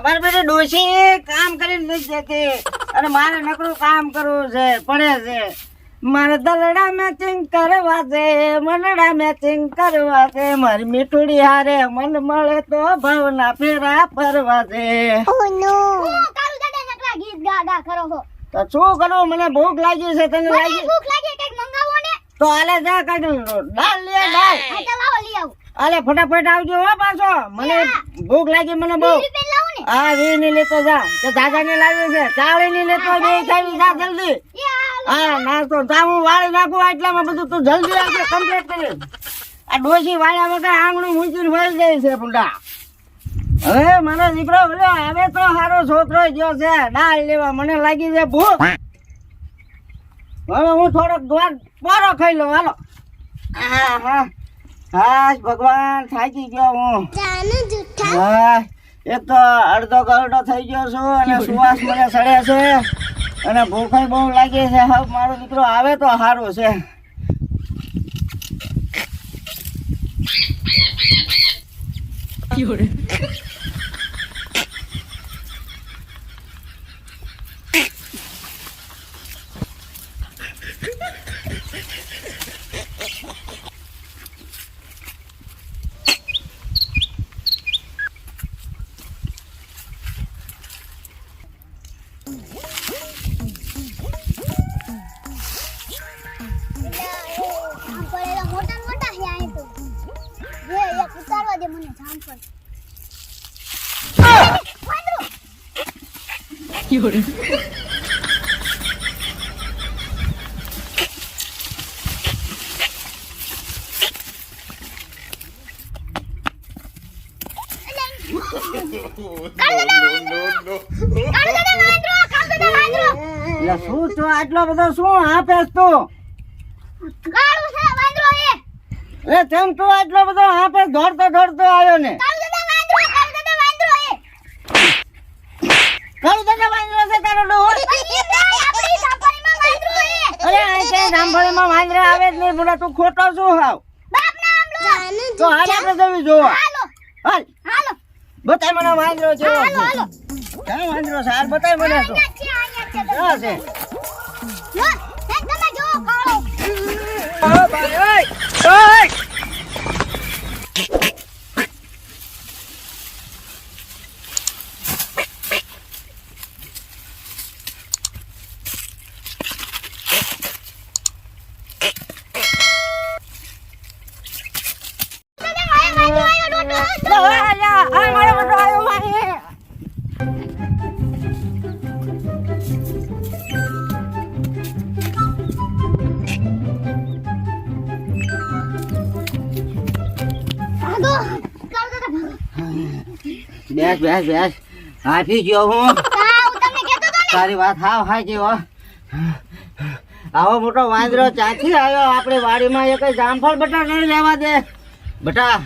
અમારે બેટી ડોશી કામ કરીને નથી જતી. અને મારે નકરું કામ કરવું છે પડે છે. મારે દલડા મેચિંગ કરવા છે મનડા મેચિંગ કરવા છે. મારી મીઠુડી હારે મન મળે તો ભાવના ફેરા ફરવા છે. હું કાળુ દાદા નકરા ગીત ગા ગા કરો છો તો શું કરું? મને ભૂખ લાગી છે તને લાગી? ભૂખ લાગી કંઈક મંગાવો ને. તો હાલે જા કંઈક દાળ લે દાળ. લાવો લઈ આવ. આલે ફટાફટ આવજો હો પાછો. મને ભૂખ લાગી મને બહુ. હા વી ની લેતો જા. તે દાદા ને લાવ્યો છે. ચાળી ની લેતો બે ખાવી જા જલ્દી. હા ના તો જા હું વાળી નાખું એટલામાં બધું તું જલ્દી આવજે કમ્પ્લીટ કરી આ ડોસી વાળ્યા વગર આંગણું મૂકીને વળી જાય છે પુંડા હવે મારો દીકરો બોલો હવે તો સારો છોકરો ગયો છે. દાળ લેવા મને લાગી છે ભૂખ. હવે હું થોડોક દ્વાર પોરો ખાઈ લઉં હાલો. હા. હા હા. ભગવાન થાકી ગયો હું. હા. એક તો અડધો ઘરડો થઈ ગયો છું અને સુવાસ મને સડે છે અને ભૂખાઈ બહુ લાગે છે. હવે મારો દીકરો આવે તો સારું છે. આમ દે મને જામફળ! એટલે શું આટલો બધો શું તું છે વાંદરો એ એ તેમ તું આટલો બધો આપેસ દોડતો દોડતો આવ્યો ને? કાળુ દાદા વાંદરો કાળુ દાદા વાંદરો એ. કાળું તને વાંદરો છે તારો એ અરે આ છે જામફળીમાં વાંદરા આવે જ નહીં બોલા તું ખોટો શું હાવ? તો હાલ આપણે જવી જોવા. હાલો. હાલ. હાલો. બતાય મને વાંદરો છે. હાલો હાલો. ક્યાં વાંદરો છે? હાલ બતાય મને તો. અહીંયા છે અહીંયા છે? ક્યાં છે? લો તમે જો કાળો ઓ ભાઈ ઓય ઓય બેસ બેસ બેસ. હાફી ગયો હું. તારી વાત હાવ હા હો આવો મોટો વાંદરો ચાથી આવ્યો? આપણી વાડીમાં એ કઈ જામફળ બટા નહીં લેવા દે. બટા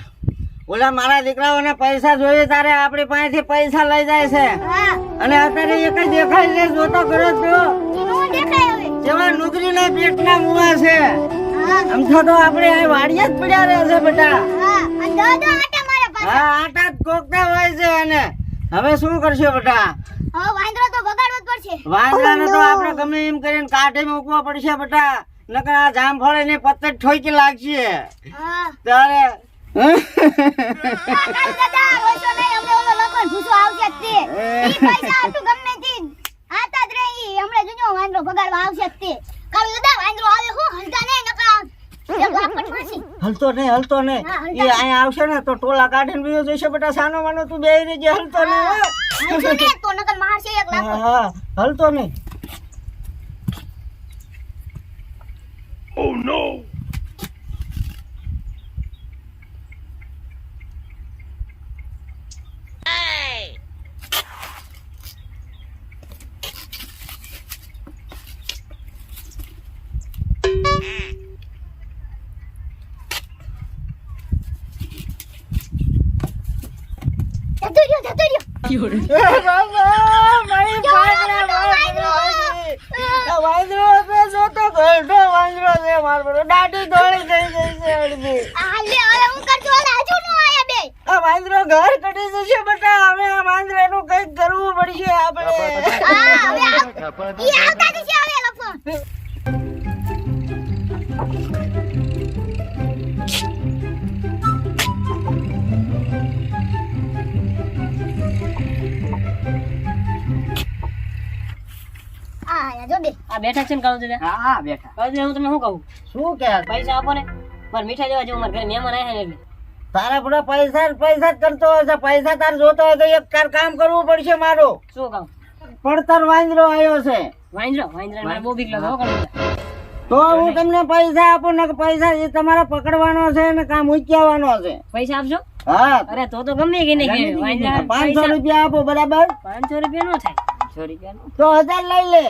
ઓલા મારા દીકરાઓને પૈસા જોઈએ તારે. આપણી પાસેથી પૈસા લઈ જાય છે. અને અત્યારે એક જ દેખાય છે જોતો કરો છો જેવા નોકરીના પેટના મુવા છે. આમ તો આપણે અહીં વાડીએ જ પડ્યા રહે છે બેટા. હા આટા કોકતા હોય છે અને હવે શું કરશો બેટા? હવે વાંદરો તો બગાડવો જ પડશે. વાંદરાને તો આપણે ગમે એમ કરીને કાઢે મૂકવા પડશે બેટા. નકર આ જામફળ એની પત્તે ઠોકી લાગશે. ભૂસો આવશે તે. કાળો દાદા વાંદરો આવે હું હલતા નહીં નકા હલતો નહીં હલતો નહીં. એ અહીંયા આવશે ને તો ટોલા કાઢીને બીજો જશે બેટા સાનો માનો તું બે રહેજે હલતો નહીં હો. હલતો નહીં. જતો રહ્યો જતો રહ્યો એ બાબા, મારી જો, પાંદડા મોટો વાંદરો. વાંદરો છે. આ વાંદરો તો જોતો ઘરડો વાંદરો છે મારો બધો દાઢી ધોળી થઈ ગઈ છે. અડધી આ લે હવે હું નો આયા બે આ વાંદરો ઘર કટી જશે. બેટા હવે આ વાંદરાનું કંઈક કરવું પડશે આપણે હા હવે ઈ આવતા જશે હવે લખો આ બેઠા છે ને કાળુ દાદા? હા હા બેઠા. કાળુ દાદા હું તમને શું કહું? શું કે પૈસા આપો ને. મારે મીઠા જેવા જેવું મારે ઘરે મહેમાન આવ્યા ને એટલે. તારા પૂરા પૈસા પૈસા જ કરતો હશે પૈસા તાર જોતો હોય તો એક તાર કામ કરવું પડશે મારું. શું કામ? પડતર વાંદરો આવ્યો છે. વાંદરો? વાંદરો મારે બહુ બીક લાગે હો કાળુ તો હું તમને પૈસા આપું ને પૈસા એ તમારે પકડવાનો છે ને કામ ઉચ્ચાવવાનો છે. પૈસા આપજો. હા. અરે તો તો ગમે કે નહીં પાંચસો રૂપિયા આપો બરાબર? પાંચસો રૂપિયા નો થાય. પાંચસો રૂપિયા તો હજાર લઈ લે.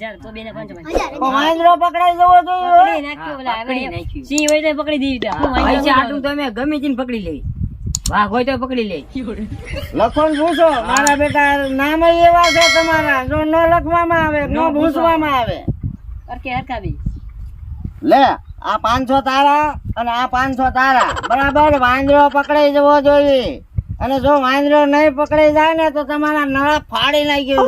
હજાર તો બે ને પાંચસો પાંચસો. હજાર તો વાંદરો પકડાઈ જવો જોઈએ. પકડી નાખ્યો પેલા આપણે સિંહ હોય તો પકડી દીધી તા. હું વાંદરો પૈસા પકડું. આટલું તો ગમે તેને પકડી લઈ. વાઘ હોય તો પકડી લઈ લખણ ભૂસો મારા બેટા નામ એવા છે તમારા જો ન લખવામાં આવે ન ભૂસવામાં આવે. લે આ પાંચસો તારા અને આ પાંચસો તારા. બરાબર? વાંદરો પકડાઈ જવો જોઈએ. અને જો વાંદરો નહીં પકડાઈ જાય ને તો તમારા નળા ફાડી નાખ્યો.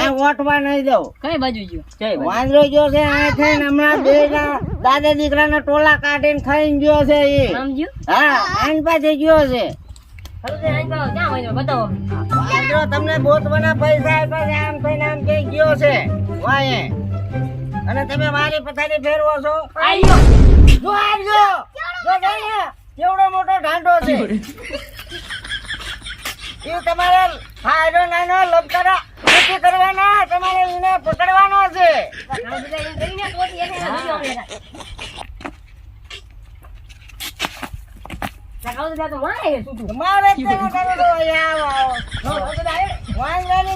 આ ઓઠવા નહીં દઉં. કઈ બાજુ ગયો? વાંદરો ગયો છે આ થઈને હમણાં બે ના દાદા દીકરાના ટોલા કાઢીને ખાઈને ગયો છે એ હા આઈન પાસે ગયો છે. વાંદરો તમને બોતવાના પૈસા આપ્યા છે આમ થઈને આમ કઈ ગયો છે. વાયે અને તમે મારી પથારી ફેરવો છો? આયો જો આવજો જો. કેવડો મોટો ઢાંઢો છે. એ તમારે હારો નાનો લબકારા નથી કરવાના તમારે એને પકડવાનો છે. તમારે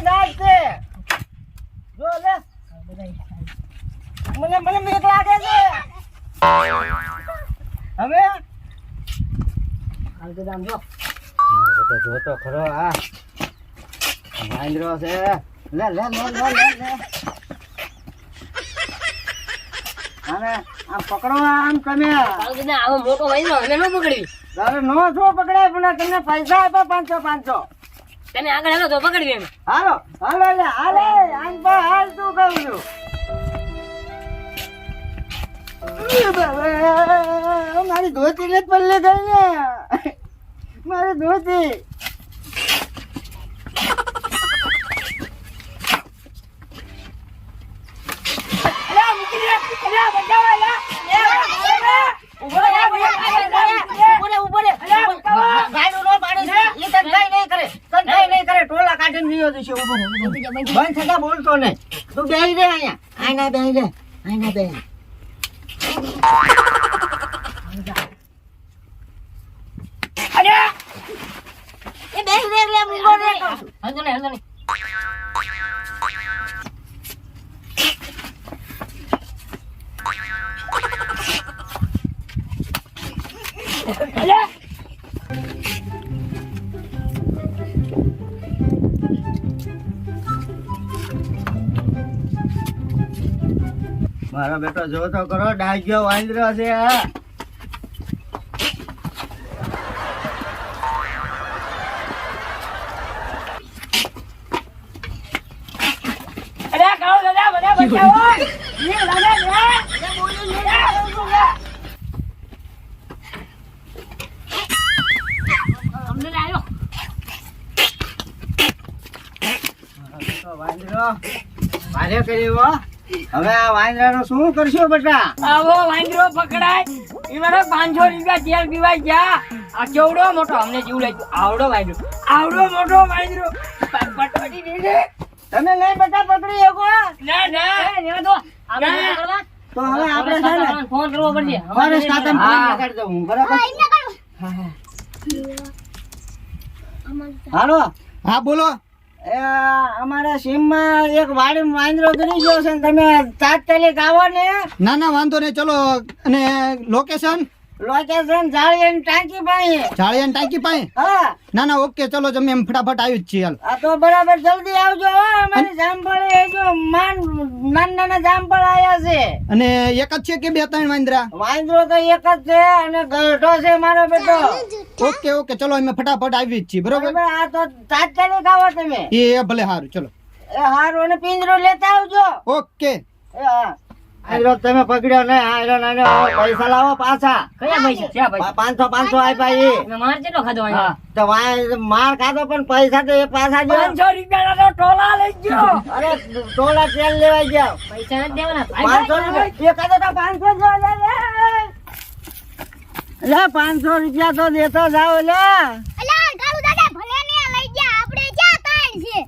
દાંત છે જો લે. મને મને બીક લાગે છે. હવે? જો. જોતો ખરો આ વાંદરો છે. લે લે લે લે લે લે. અને આમ પકડો આમ તમે. આવો મોટો વાંદરો અમે ન પકડવી તારે નો છો પકડે પણ તમને પૈસા આપો પાંચસો પાંચસો. તમે આગળ હાલો તો પકડવી એમ. હાલો હાલો લે હાલે આમ તો હાલ તું કહું છું. મારી ધોતી ને પલ્લે ગઈ ને. મારી ધોતી. બંધ થતા બોલતો નહીં. તું બેહી રે અહીંયા. આના બેહી રે. આના બેહી એ બેહી રે રે મૂંગો રે કહું છું. હંધો નહીં હંધો નહીં મારો બેટો જો તો કરો ડાગ્યો વાંદરો છે આ અરે કાળુ દાદા બધા બચાવો એ લાગે રે અમને આવ્યો તો વાંદરો મારે કર્યું હવે આ વાંદરાનું શું કરશો બેટા? આવો વાંદરો પકડાય. એ મારા પાંચસો રૂપિયા તેલ પીવાય ગયા આ કેવડો મોટો? અમને જેવું લાગ્યું. આવડો વાંદરો. આવડો મોટો વાંદરો. દીધે તમે નહીં બેટા પકડી શકો. ના ના. રેવા દો આપણે ના. શું કરવા? તો હવે આપણે છે ને ફોન કરવો પડશે. ફોરેસ્ટ ખાતામાં ફોન હા. દઉં બરાબર હા. હાલો. હા બોલો. અમારા સીમમાં એક વાડી વાંદરો ગરી ગયો તમે તાત્કાલિક આવો ને. ના ના, વાંધો નહીં. ચલો, અને લોકેશન લોકેશન જાળિયન ટાંકી પાસે જાળિયન ટાંકી પાસે હા. ના ના ઓકે ચલો તમે એમ ફટાફટ આવી જ છીએ હાલ. આ તો બરાબર જલ્દી આવજો હો. અમારી જામફળ એ જો માન નાના નાના જામફળ આયા છે. અને એક જ છે કે બે ત્રણ વાંદરા? વાંદરો તો એક જ છે અને ગલઢો છે મારો બેટો. ઓકે ઓકે ચલો અમે ફટાફટ આવી જ છીએ બરોબર? આ તો તાત્કાલિક આવો તમે. એ ભલે સારું ચલો. એ હારું અને પિંજરો લેતા આવજો. ઓકે. હા. આયરો તમે પકડ્યો ને આયરો નાને પૈસા લાવો પાછા. કયા પૈસા? ક્યાં પૈસા? પાંચસો પાંચસો આપ્યા એ માર કેટલો ખાધો તો માર ખાધો પણ પૈસા તો એ પાછા ગયો પાંચસો રૂપિયા નો ટોલા લઈ ગયો. અરે ટોલા તેલ લેવા ગયા. પૈસા નથી દેવાના. પાંચસો રૂપિયા. એ ખાધો તો પાંચસો જ લે પાંચસો રૂપિયા તો દેતો જાવ લે. અલા દાદા ભલે લઈ ગયા. આપણે ક્યાં તાણ છે?